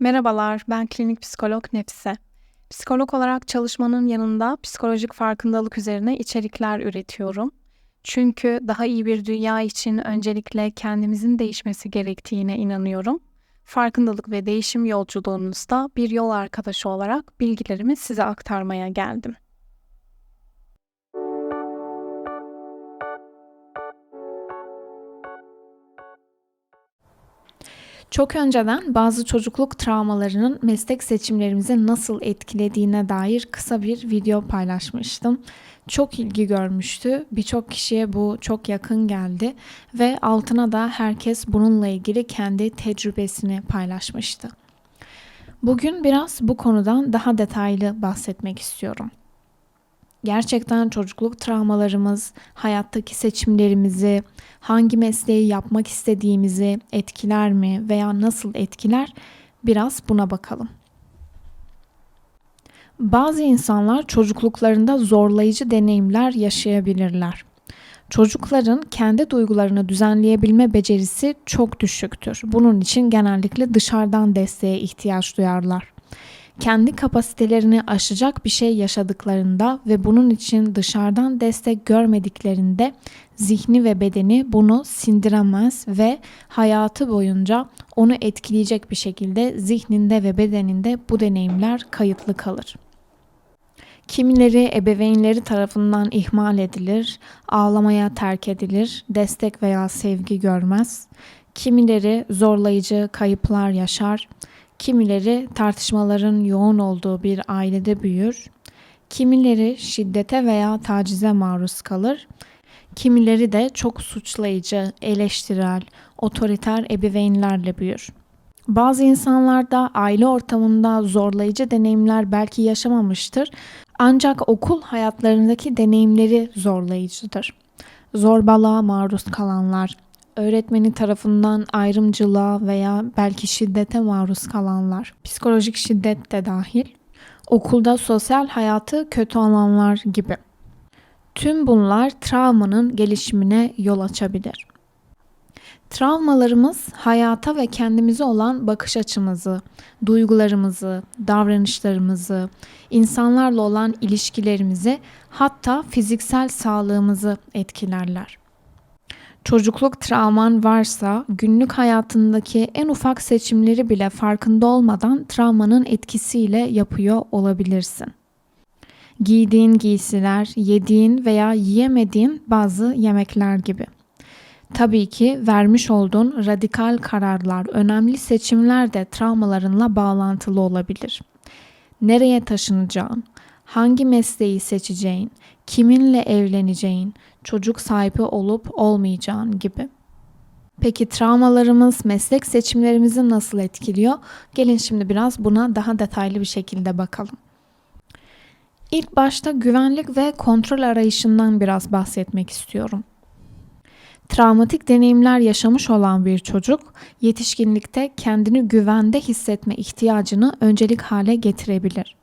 Merhabalar, ben klinik psikolog Nefise. Psikolog olarak çalışmanın yanında psikolojik farkındalık üzerine içerikler üretiyorum. Çünkü daha iyi bir dünya için öncelikle kendimizin değişmesi gerektiğine inanıyorum. Farkındalık ve değişim yolculuğunuzda bir yol arkadaşı olarak bilgilerimi size aktarmaya geldim. Çok önceden bazı çocukluk travmalarının meslek seçimlerimizi nasıl etkilediğine dair kısa bir video paylaşmıştım. Çok ilgi görmüştü. Birçok kişiye bu çok yakın geldi ve altına da herkes bununla ilgili kendi tecrübesini paylaşmıştı. Bugün biraz bu konudan daha detaylı bahsetmek istiyorum gerçekten çocukluk travmalarımız, hayattaki seçimlerimizi, hangi mesleği yapmak istediğimizi etkiler mi veya nasıl etkiler? Biraz buna bakalım. Bazı insanlar çocukluklarında zorlayıcı deneyimler yaşayabilirler. Çocukların kendi duygularını düzenleyebilme becerisi çok düşüktür. Bunun için genellikle dışarıdan desteğe ihtiyaç duyarlar kendi kapasitelerini aşacak bir şey yaşadıklarında ve bunun için dışarıdan destek görmediklerinde zihni ve bedeni bunu sindiremez ve hayatı boyunca onu etkileyecek bir şekilde zihninde ve bedeninde bu deneyimler kayıtlı kalır. Kimileri ebeveynleri tarafından ihmal edilir, ağlamaya terk edilir, destek veya sevgi görmez. Kimileri zorlayıcı kayıplar yaşar, Kimileri tartışmaların yoğun olduğu bir ailede büyür. Kimileri şiddete veya tacize maruz kalır. Kimileri de çok suçlayıcı, eleştirel, otoriter ebeveynlerle büyür. Bazı insanlar da aile ortamında zorlayıcı deneyimler belki yaşamamıştır. Ancak okul hayatlarındaki deneyimleri zorlayıcıdır. Zorbalığa maruz kalanlar, öğretmeni tarafından ayrımcılığa veya belki şiddete maruz kalanlar, psikolojik şiddet de dahil, okulda sosyal hayatı kötü olanlar gibi. Tüm bunlar travmanın gelişimine yol açabilir. Travmalarımız hayata ve kendimize olan bakış açımızı, duygularımızı, davranışlarımızı, insanlarla olan ilişkilerimizi, hatta fiziksel sağlığımızı etkilerler. Çocukluk travman varsa günlük hayatındaki en ufak seçimleri bile farkında olmadan travmanın etkisiyle yapıyor olabilirsin. Giydiğin giysiler, yediğin veya yiyemediğin bazı yemekler gibi. Tabii ki vermiş olduğun radikal kararlar, önemli seçimler de travmalarınla bağlantılı olabilir. Nereye taşınacağın, hangi mesleği seçeceğin, kiminle evleneceğin, çocuk sahibi olup olmayacağın gibi. Peki travmalarımız meslek seçimlerimizi nasıl etkiliyor? Gelin şimdi biraz buna daha detaylı bir şekilde bakalım. İlk başta güvenlik ve kontrol arayışından biraz bahsetmek istiyorum. Travmatik deneyimler yaşamış olan bir çocuk yetişkinlikte kendini güvende hissetme ihtiyacını öncelik hale getirebilir.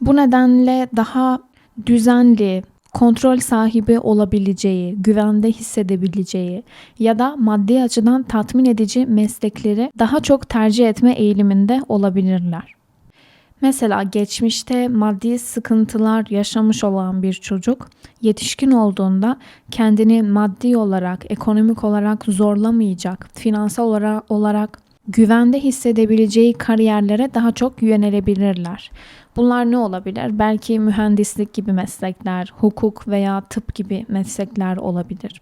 Bu nedenle daha düzenli, kontrol sahibi olabileceği, güvende hissedebileceği ya da maddi açıdan tatmin edici meslekleri daha çok tercih etme eğiliminde olabilirler. Mesela geçmişte maddi sıkıntılar yaşamış olan bir çocuk yetişkin olduğunda kendini maddi olarak, ekonomik olarak zorlamayacak, finansal olarak, olarak güvende hissedebileceği kariyerlere daha çok yönelebilirler. Bunlar ne olabilir? Belki mühendislik gibi meslekler, hukuk veya tıp gibi meslekler olabilir.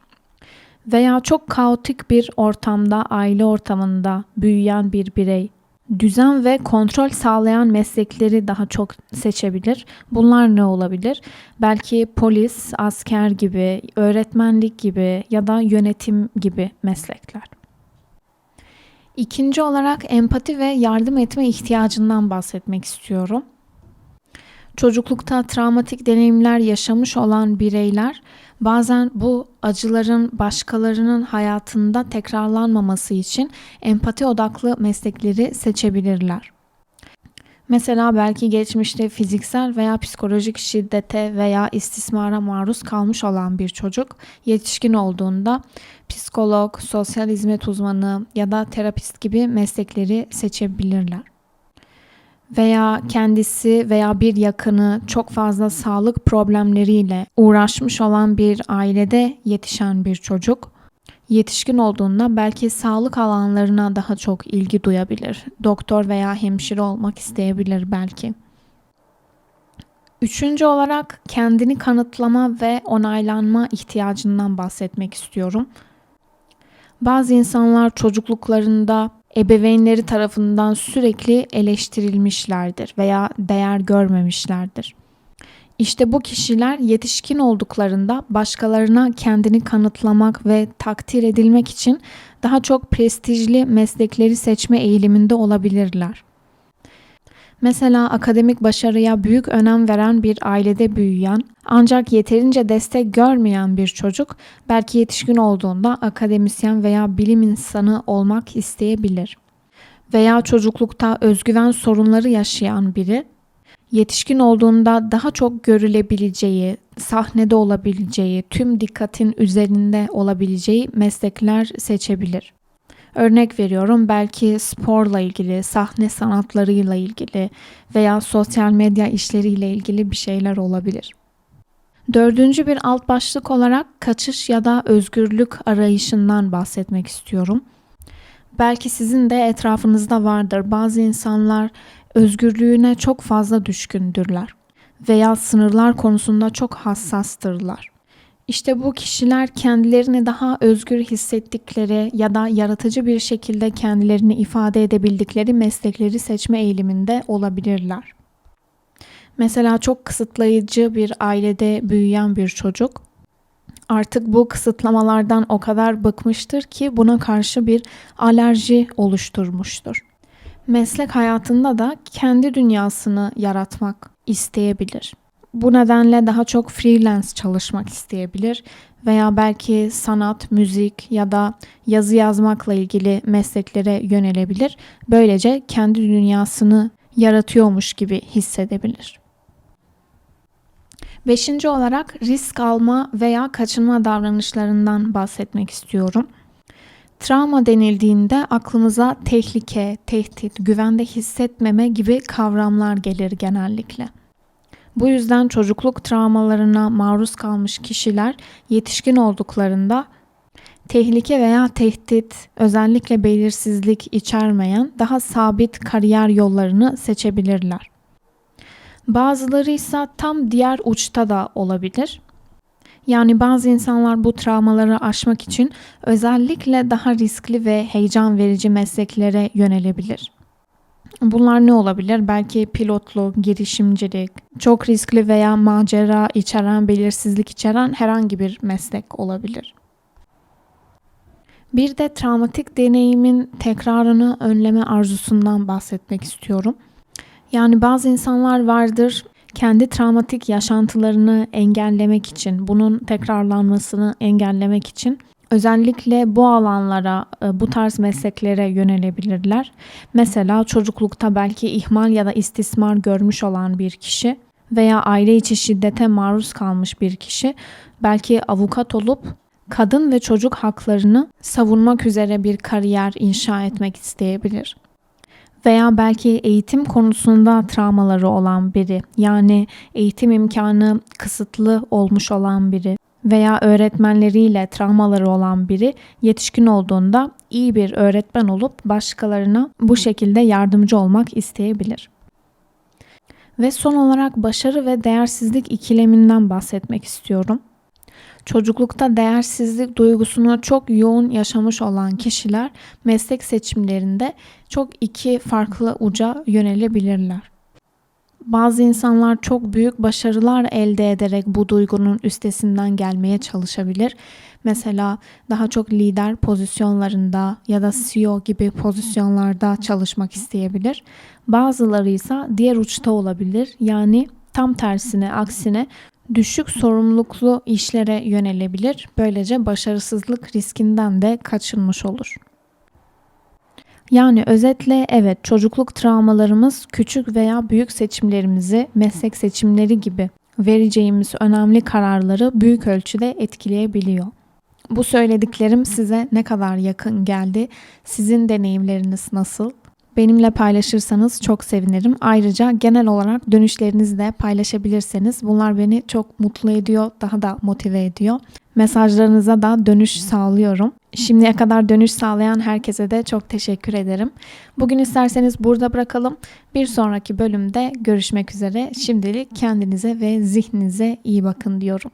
Veya çok kaotik bir ortamda, aile ortamında büyüyen bir birey düzen ve kontrol sağlayan meslekleri daha çok seçebilir. Bunlar ne olabilir? Belki polis, asker gibi, öğretmenlik gibi ya da yönetim gibi meslekler. İkinci olarak empati ve yardım etme ihtiyacından bahsetmek istiyorum. Çocuklukta travmatik deneyimler yaşamış olan bireyler bazen bu acıların başkalarının hayatında tekrarlanmaması için empati odaklı meslekleri seçebilirler. Mesela belki geçmişte fiziksel veya psikolojik şiddete veya istismara maruz kalmış olan bir çocuk yetişkin olduğunda psikolog, sosyal hizmet uzmanı ya da terapist gibi meslekleri seçebilirler. veya kendisi veya bir yakını çok fazla sağlık problemleriyle uğraşmış olan bir ailede yetişen bir çocuk yetişkin olduğunda belki sağlık alanlarına daha çok ilgi duyabilir. Doktor veya hemşire olmak isteyebilir belki. Üçüncü olarak kendini kanıtlama ve onaylanma ihtiyacından bahsetmek istiyorum. Bazı insanlar çocukluklarında ebeveynleri tarafından sürekli eleştirilmişlerdir veya değer görmemişlerdir. İşte bu kişiler yetişkin olduklarında başkalarına kendini kanıtlamak ve takdir edilmek için daha çok prestijli meslekleri seçme eğiliminde olabilirler. Mesela akademik başarıya büyük önem veren bir ailede büyüyen ancak yeterince destek görmeyen bir çocuk belki yetişkin olduğunda akademisyen veya bilim insanı olmak isteyebilir. Veya çocuklukta özgüven sorunları yaşayan biri yetişkin olduğunda daha çok görülebileceği, sahnede olabileceği, tüm dikkatin üzerinde olabileceği meslekler seçebilir. Örnek veriyorum belki sporla ilgili, sahne sanatlarıyla ilgili veya sosyal medya işleriyle ilgili bir şeyler olabilir. Dördüncü bir alt başlık olarak kaçış ya da özgürlük arayışından bahsetmek istiyorum. Belki sizin de etrafınızda vardır. Bazı insanlar özgürlüğüne çok fazla düşkündürler veya sınırlar konusunda çok hassastırlar. İşte bu kişiler kendilerini daha özgür hissettikleri ya da yaratıcı bir şekilde kendilerini ifade edebildikleri meslekleri seçme eğiliminde olabilirler. Mesela çok kısıtlayıcı bir ailede büyüyen bir çocuk artık bu kısıtlamalardan o kadar bıkmıştır ki buna karşı bir alerji oluşturmuştur. Meslek hayatında da kendi dünyasını yaratmak isteyebilir. Bu nedenle daha çok freelance çalışmak isteyebilir veya belki sanat, müzik ya da yazı yazmakla ilgili mesleklere yönelebilir. Böylece kendi dünyasını yaratıyormuş gibi hissedebilir. Beşinci olarak risk alma veya kaçınma davranışlarından bahsetmek istiyorum. Travma denildiğinde aklımıza tehlike, tehdit, güvende hissetmeme gibi kavramlar gelir genellikle. Bu yüzden çocukluk travmalarına maruz kalmış kişiler yetişkin olduklarında tehlike veya tehdit, özellikle belirsizlik içermeyen daha sabit kariyer yollarını seçebilirler. Bazıları ise tam diğer uçta da olabilir. Yani bazı insanlar bu travmaları aşmak için özellikle daha riskli ve heyecan verici mesleklere yönelebilir. Bunlar ne olabilir? Belki pilotluk, girişimcilik, çok riskli veya macera içeren, belirsizlik içeren herhangi bir meslek olabilir. Bir de travmatik deneyimin tekrarını önleme arzusundan bahsetmek istiyorum. Yani bazı insanlar vardır kendi travmatik yaşantılarını engellemek için, bunun tekrarlanmasını engellemek için özellikle bu alanlara, e, bu tarz mesleklere yönelebilirler. Mesela çocuklukta belki ihmal ya da istismar görmüş olan bir kişi veya aile içi şiddete maruz kalmış bir kişi belki avukat olup kadın ve çocuk haklarını savunmak üzere bir kariyer inşa etmek isteyebilir veya belki eğitim konusunda travmaları olan biri yani eğitim imkanı kısıtlı olmuş olan biri veya öğretmenleriyle travmaları olan biri yetişkin olduğunda iyi bir öğretmen olup başkalarına bu şekilde yardımcı olmak isteyebilir. Ve son olarak başarı ve değersizlik ikileminden bahsetmek istiyorum. Çocuklukta değersizlik duygusunu çok yoğun yaşamış olan kişiler meslek seçimlerinde çok iki farklı uca yönelebilirler. Bazı insanlar çok büyük başarılar elde ederek bu duygunun üstesinden gelmeye çalışabilir. Mesela daha çok lider pozisyonlarında ya da CEO gibi pozisyonlarda çalışmak isteyebilir. Bazıları ise diğer uçta olabilir. Yani tam tersine, aksine düşük sorumluluklu işlere yönelebilir. Böylece başarısızlık riskinden de kaçınmış olur. Yani özetle evet çocukluk travmalarımız küçük veya büyük seçimlerimizi, meslek seçimleri gibi vereceğimiz önemli kararları büyük ölçüde etkileyebiliyor. Bu söylediklerim size ne kadar yakın geldi? Sizin deneyimleriniz nasıl? Benimle paylaşırsanız çok sevinirim. Ayrıca genel olarak dönüşlerinizi de paylaşabilirseniz bunlar beni çok mutlu ediyor, daha da motive ediyor. Mesajlarınıza da dönüş sağlıyorum. Şimdiye kadar dönüş sağlayan herkese de çok teşekkür ederim. Bugün isterseniz burada bırakalım. Bir sonraki bölümde görüşmek üzere. Şimdilik kendinize ve zihninize iyi bakın diyorum.